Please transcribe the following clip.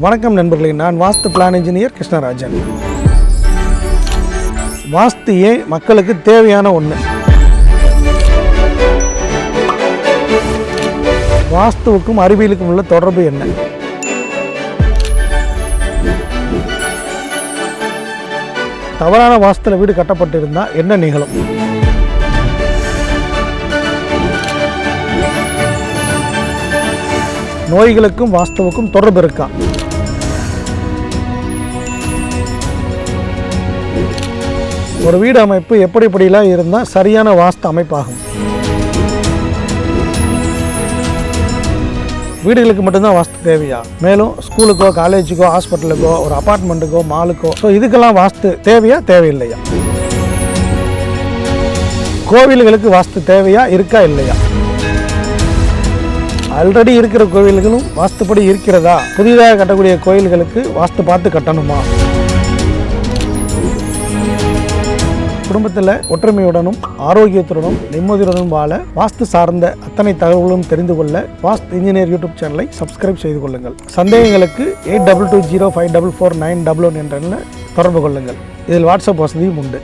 வணக்கம் நண்பர்களே நான் வாஸ்து பிளான் இன்ஜினியர் கிருஷ்ணராஜன். வாஸ்து ஏன் மக்களுக்கு தேவையான ஒன்று வாஸ்துவுக்கும் அறிவியலுக்கும் உள்ள தொடர்பு என்ன? தவறான வாஸ்துல வீடு கட்டப்பட்டிருந்தா என்ன நிகழும்? நோய்களுக்கும் வாஸ்துவுக்கும் தொடர்பு இருக்கா? ஒரு வீடு அமைப்பு எப்படி இப்படிலாம் இருந்தால் சரியான வாஸ்து அமைப்பாகும். வீடுகளுக்கு மட்டும்தான் வாஸ்து தேவையா? மேலும் ஸ்கூலுக்கோ காலேஜுக்கோ ஹாஸ்பிட்டலுக்கோ ஒரு அப்பார்ட்மெண்ட்டுக்கோ மாலுக்கோ ஸோ இதுக்கெல்லாம் வாஸ்து தேவையா தேவையில்லையா? கோவில்களுக்கு வாஸ்து தேவையா இருக்கா இல்லையா? ஆல்ரெடி இருக்கிற கோவில்களும் வாஸ்துப்படி இருக்கிறதா? புதிதாக கட்டக்கூடிய கோயில்களுக்கு வாஸ்து பார்த்து கட்டணுமா? குடும்பத்தில் ஒற்றுமையுடனும் ஆரோக்கியத்துடனும் நிம்மதியுடனும் வாழ வாஸ்து சார்ந்த அத்தனை தகவல்களும் தெரிந்து கொள்ள வாஸ்து இன்ஜினியர் யூடியூப் சேனலை சப்ஸ்கிரைப் செய்து கொள்ளுங்கள். சந்தேகங்களுக்கு eight double two zero five double four nine double one என்ற தொடர்பு கொள்ளுங்கள். இதில் வாட்ஸ்அப் வசதியும் உண்டு.